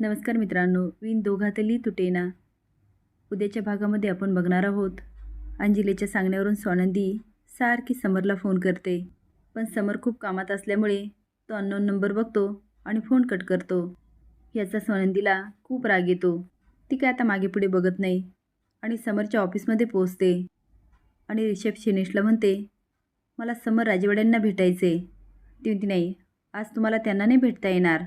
नमस्कार मित्रांनो विण दोघातली तुटेना उद्याच्या भागामध्ये आपण बघणार आहोत. अंजिलेच्या सांगण्यावरून स्वानंदी सारखी समरला फोन करते. पण समर खूप कामात असल्यामुळे तो अननोन नंबर बघतो आणि फोन कट करतो. याचा स्वानंदीला खूप राग येतो. ती काय आता मागे पुढे बघत नाही आणि समरच्या ऑफिसमध्ये पोहोचते. आणि रिसेप्शनिस्टला म्हणते मला समर राजवाड्यांना भेटायचे ती म्हणते नाही आज तुम्हाला त्यांना नाही भेटता येणार.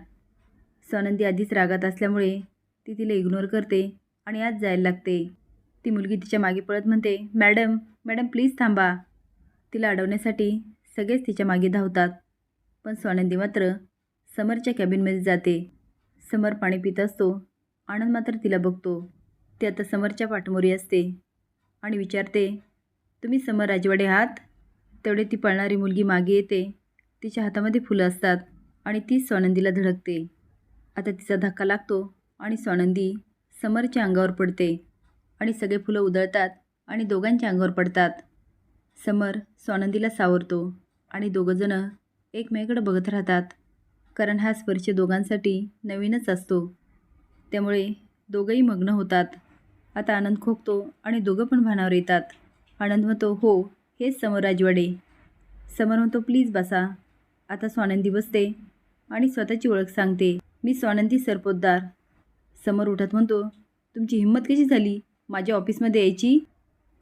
स्वानंदी आधीच रागात असल्यामुळे ती तिला इग्नोर करते आणि आज जायला लागते. ती मुलगी तिच्यामागे पळत म्हणते मॅडम मॅडम प्लीज थांबा. तिला अडवण्यासाठी सगळेच तिच्यामागे धावतात. पण स्वानंदी मात्र समरच्या कॅबिनमध्ये जाते. समर पाणी पित असतो. आनंद मात्र तिला बघतो. ती आता समरच्या पाठमोरी असते आणि विचारते तुम्ही समर राजवाडे आहात? तेवढे ती पळणारी मुलगी मागे येते. तिच्या हातामध्ये फुलं असतात आणि तीच स्वानंदीला धडकते. आता तिचा धक्का लागतो आणि स्वानंदी समरच्या अंगावर पडते आणि सगळे फुलं उधळतात आणि दोघांच्या अंगावर पडतात. समर स्वानंदीला सावरतो आणि दोघंजणं एकमेकडे बघत राहतात. कारण हा स्पर्श दोघांसाठी नवीनच असतो. त्यामुळे दोघंही मग्न होतात. आता आनंद खोकतो आणि दोघं पण भानावर येतात. आनंद म्हणतो हो हेच समर राजवाडे. समर म्हणतो प्लीज बसा. आता स्वानंदी बसते आणि स्वतःची ओळख सांगते. मी स्वानंदी सरपोतदार. समोर उठत म्हणतो तुमची हिंमत कशी झाली? माझ्या ऑफिसमध्ये यायची?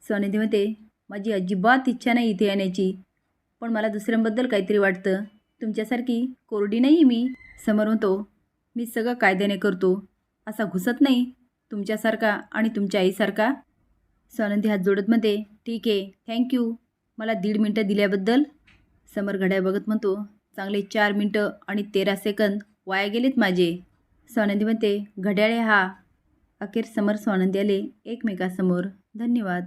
स्वानंदी म्हणते माझी अजिबात इच्छा नाही इथे येण्याची. पण मला दुसऱ्यांबद्दल काहीतरी वाटतं. तुमच्यासारखी कोरडी नाही मी. समोर म्हणतो मी सगळं कायद्याने करतो. असा घुसत नाही. तुमच्यासारखा आणि तुमच्या आईसारखा. स्वानंदी हात जोडत म्हणते ठीक आहे थँक्यू मला दीड मिनटं दिल्याबद्दल. समर घड्याळ बघत म्हणतो चांगले चार मिनटं आणि तेरा सेकंद वाया गेलेत माझे. स्वानंदी म्हणते घड्याळे हा. अखेर समर स्वानंदी आले एकमेकासमोर. धन्यवाद.